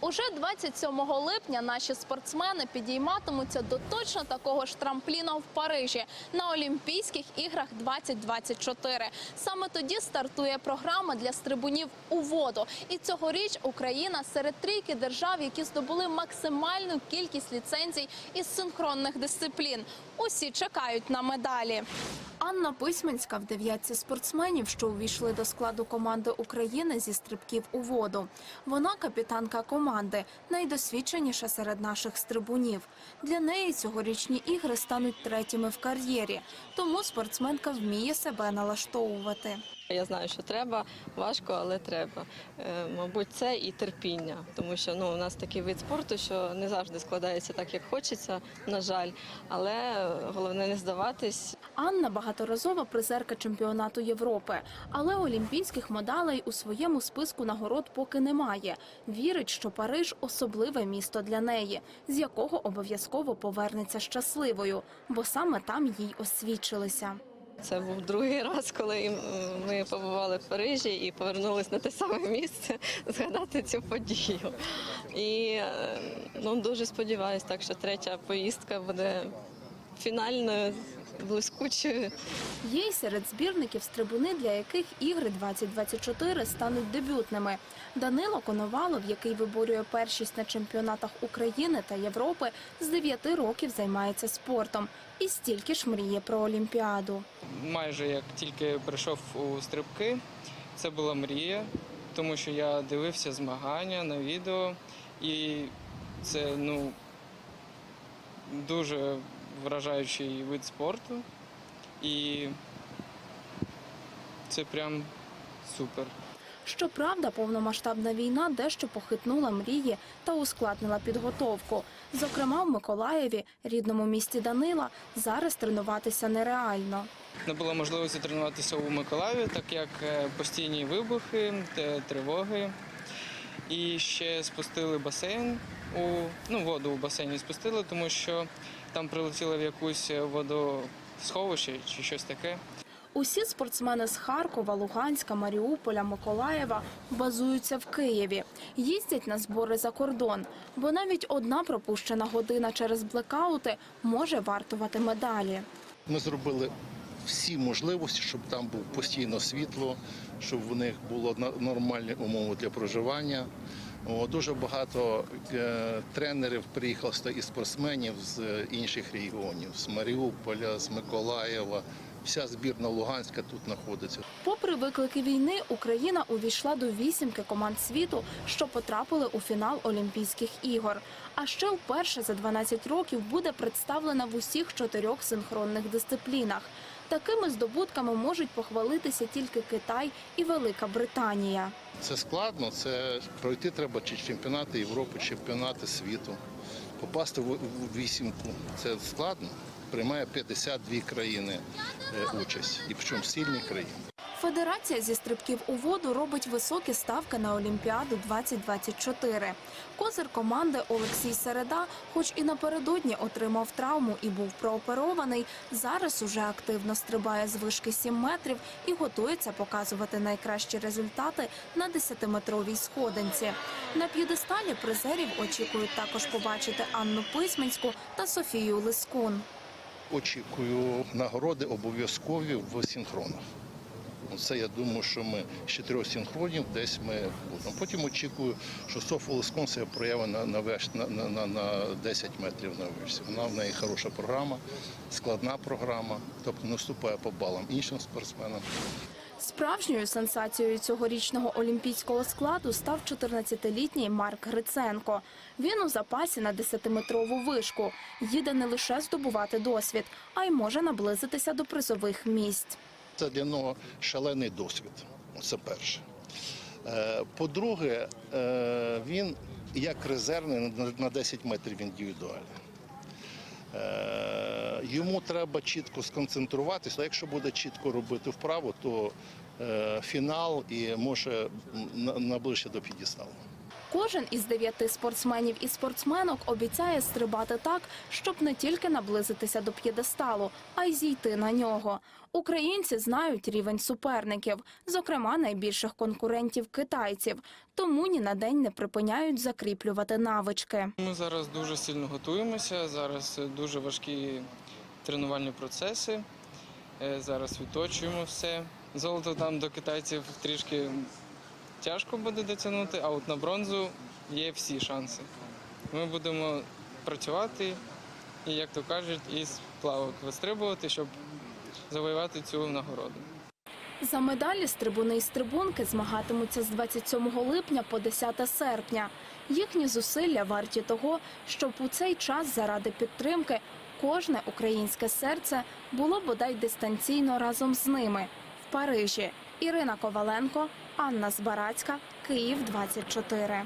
Уже 27 липня наші спортсмени підійматимуться до точно такого ж трампліна в Парижі на Олімпійських іграх 2024. Саме тоді стартує програма для стрибунів у воду. І цьогоріч Україна серед трійки держав, які здобули максимальну кількість ліцензій із синхронних дисциплін. Усі чекають на медалі. Анна Письменська в спортсменів, що увійшли до складу команди України зі стрибків у воду. Вона капітанка команди, найдосвідченіша серед наших стрибунів. Для неї цьогорічні ігри стануть третіми в кар'єрі, тому спортсменка вміє себе налаштовувати. Я знаю, що треба, важко, але треба. Е, Мабуть, це і терпіння, тому що ну, у нас такий вид спорту, що не завжди складається так, як хочеться, на жаль. Але головне не здаватись. Анна багаторазова призерка чемпіонату Європи, але олімпійських медалей у своєму списку нагород поки немає. Вірить, що Париж особливе місто для неї, з якого обов'язково повернеться щасливою, бо саме там їй освічилися. Це був другий раз, коли ми побували в Парижі і повернулись на те саме місце згадати цю подію. І е, ну, дуже сподіваюся, так що третя поїздка буде фінальною, блискучою. Є й серед збірників стрибуни, для яких ігри 2024 стануть дебютними. Данило Коновалов, який виборює першість на чемпіонатах України та Європи, з 9 років займається спортом і стільки ж мріє про Олімпіаду. майже як тільки прийшов у стрибки, це була мрія, тому що я дивився змагання на відео, і це ну, дуже вражаючий вид спорту. І це прям супер. Щоправда, повномасштабна війна дещо похитнула мрії та ускладнила підготовку. Зокрема, в Миколаєві, рідному місті Данила, зараз тренуватися нереально. Не було можливості тренуватися у Миколаєві, так як е, постійні вибухи, тривоги. І ще спустили басейн у ну, воду у басейні спустили, тому що там прилетіло в якусь водосховище чи щось таке. Усі спортсмени з Харкова, Луганська, Маріуполя, Миколаєва базуються в Києві. Їздять на збори за кордон, бо навіть одна пропущена година через блекаути може вартувати медалі. Ми зробили всі можливості, щоб там було постійно світло, щоб в них було на- нормальні умови для проживання. Дуже багато е, тренерів приїхало і спортсменів з е, інших регіонів, з Маріуполя, з Миколаєва. Вся збірна Луганська тут знаходиться. Попри виклики війни, Україна увійшла до вісімки команд світу, що потрапили у фінал Олімпійських ігор. А ще вперше за 12 років буде представлена в усіх чотирьох синхронних дисциплінах. Такими здобутками можуть похвалитися тільки Китай і Велика Британія. Це складно, це пройти треба чи чемпіонати Європи, чемпіонати світу. Попасти в вісімку це складно. Приймає 52 країни е, участь, і причому сильні країни. Федерація зі стрибків у воду робить високі ставки на Олімпіаду 2024. Козир команди Олексій Середа, хоч і напередодні отримав травму і був прооперований, зараз уже активно стрибає з вишки 7 метрів і готується показувати найкращі результати на 10-метровій сходинці. На п'єдесталі призерів очікують також побачити Анну Письменську та Софію Лискун. Очікую нагороди обов'язкові в синхронах. Це я думаю, що ми з чотирьох синхронів десь ми будемо. Потім очікую, що Софа Лискон себе проявить на, на, на, на, на, на 10 метрів на вишці. Вона в неї хороша програма, складна програма, тобто наступає по балам іншим спортсменам. Справжньою сенсацією цьогорічного олімпійського складу став 14-літній Марк Гриценко. Він у запасі на 10-метрову вишку. Їде не лише здобувати досвід, а й може наблизитися до призових місць. Це для нього шалений досвід. Це перше. Е, По-друге, е, він як резервний на- на 10 метрів індивідуальний. Е, Йому треба чітко сконцентруватися. Якщо буде чітко робити вправо, то фінал і може наближче до підіставу. Кожен із дев'яти спортсменів і спортсменок обіцяє стрибати так, щоб не тільки наблизитися до п'єдесталу, а й зійти на нього. Українці знають рівень суперників, зокрема найбільших конкурентів китайців, тому ні на день не припиняють закріплювати навички. Ми зараз дуже сильно готуємося. Зараз дуже важкі тренувальні процеси. Е, Зараз відточуємо все. Золото там до китайців трішки тяжко буде дотягнути, а от на бронзу є всі шанси. Ми будемо працювати і, як то кажуть, із плавок вистрибувати, щоб завоювати цю нагороду. За медалі стрибуни і стрибунки змагатимуться з 27 липня по 10 серпня. Їхні зусилля варті того, щоб у цей час заради підтримки кожне українське серце було бодай дистанційно разом з ними в Парижі. Ірина Коваленко, Анна Збарацька, Київ 24.